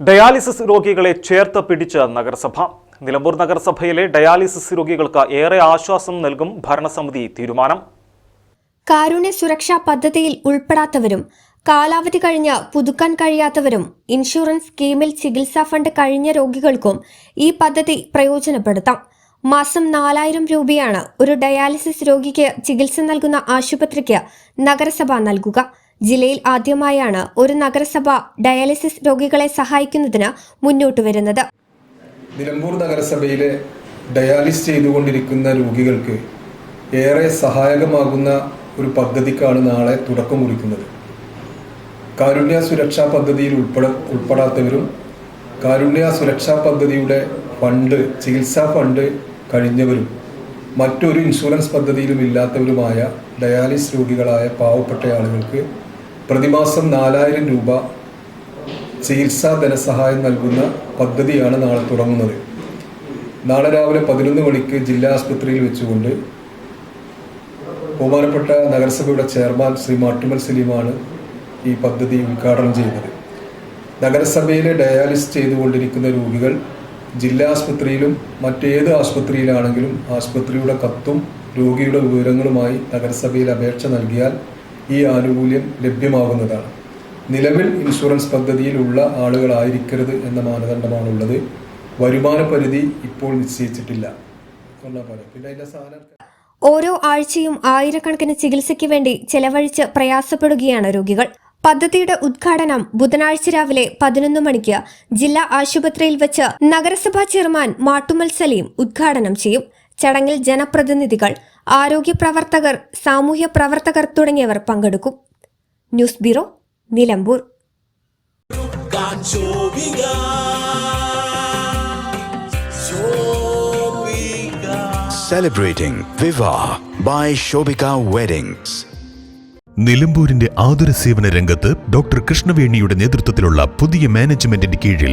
Dialysis രോഗികളെ ചേർത്ത് പിടിച്ച നഗരസഭ. നിലമ്പൂർ നഗരസഭയിലെ ഡയാലിസിസ് രോഗികൾക്ക് ഏറെ ആശ്വാസം നൽകും ഭരണസമിതി തീരുമാനം. കാരുണ്യ സുരക്ഷാ പദ്ധതിയിൽ ഉൾപ്പെടാത്തവരും കാലാവധി കഴിഞ്ഞ് പുതുക്കാൻ കഴിയാത്തവരും ഇൻഷുറൻസ് സ്കീമിൽ ചികിത്സാ ഫണ്ട് കഴിഞ്ഞ രോഗികൾക്കും ഈ പദ്ധതി പ്രയോജനപ്പെടുത്താം. മാസം നാലായിരം രൂപയാണ് ഒരു ഡയാലിസിസ് രോഗിക്ക് ചികിത്സ നൽകുന്ന ആശുപത്രിക്ക് നഗരസഭ നൽകുക. ജില്ലയിൽ ആദ്യമായാണ് ഒരു നഗരസഭ ഡയാലിസിസ് രോഗികളെ സഹായിക്കുന്നതിന് മുന്നോട്ട് വരുന്നത്. നിലമ്പൂർ നഗരസഭയിലെ ഡയാലിസ് ചെയ്തുകൊണ്ടിരിക്കുന്ന രോഗികൾക്ക് ഏറെ സഹായകമാകുന്ന ഒരു പദ്ധതിക്കാണ് നാളെ തുടക്കം കുറിക്കുന്നത്. കാരുണ്യ സുരക്ഷാ പദ്ധതിയിൽ ഉൾപ്പെട ഉൾപ്പെടാത്തവരും കാരുണ്യ സുരക്ഷാ പദ്ധതിയുടെ ഫണ്ട് ചികിത്സാ ഫണ്ട് കഴിഞ്ഞവരും മറ്റൊരു ഇൻഷുറൻസ് പദ്ധതിയിലും ഇല്ലാത്തവരുമായ ഡയാലിസ് രോഗികളായ പാവപ്പെട്ട ആളുകൾക്ക് പ്രതിമാസം നാലായിരം രൂപ ചികിത്സാ ധനസഹായം നൽകുന്ന പദ്ധതിയാണ് നാളെ തുടങ്ങുന്നത്. നാളെ രാവിലെ പതിനൊന്ന് മണിക്ക് ജില്ലാ ആസ്പത്രിയിൽ വെച്ചുകൊണ്ട് ബഹുമാനപ്പെട്ട നഗരസഭയുടെ ചെയർമാൻ ശ്രീ മാട്ടുമൽ സലീമാണ് ഈ പദ്ധതി ഉദ്ഘാടനം ചെയ്യുന്നത്. നഗരസഭയിലെ ഡയാലിസ് ചെയ്തുകൊണ്ടിരിക്കുന്ന രോഗികൾ ജില്ലാ ആസ്പത്രിയിലും മറ്റേത് ആസ്പത്രിയിലാണെങ്കിലും ആസ്പത്രിയുടെ കത്തും രോഗിയുടെ വിവരങ്ങളുമായി നഗരസഭയിൽ അപേക്ഷ നൽകിയാൽ ഈ ആനുകൂല്യം ലഭ്യമാകുന്നതാണ്. നിലവിൽ ഇൻഷുറൻസ് പദ്ധതിയിലുള്ള ആളുകളായിരിക്കരുത് എന്ന മാനദണ്ഡമാണുള്ളത്. വരുമാന പരിധി ഇപ്പോൾ നിശ്ചയിച്ചിട്ടില്ല. ഓരോ ആഴ്ചയും ആയിരക്കണക്കിന് ചികിത്സയ്ക്ക് വേണ്ടി ചെലവഴിച്ച് പ്രയാസപ്പെടുകയാണ് രോഗികൾ. പദ്ധതിയുടെ ഉദ്ഘാടനം ബുധനാഴ്ച രാവിലെ പതിനൊന്ന് മണിക്ക് ജില്ലാ ആശുപത്രിയിൽ വെച്ച് നഗരസഭാ ചെയർമാൻ മാട്ടുമൽ സലീം ഉദ്ഘാടനം ചെയ്യും. ചടങ്ങിൽ ജനപ്രതിനിധികൾ ആരോഗ്യ പ്രവർത്തകർ സാമൂഹ്യ പ്രവർത്തകർ തുടങ്ങിയവർ പങ്കെടുക്കും news bureau Nilambur celebrating Viva by Shobika Weddings. നിലമ്പൂരിന്റെ ആതുര സേവന രംഗത്ത് ഡോക്ടർ കൃഷ്ണവേണിയുടെ നേതൃത്വത്തിലുള്ള പുതിയ മാനേജ്മെന്റിന്റെ കീഴിൽ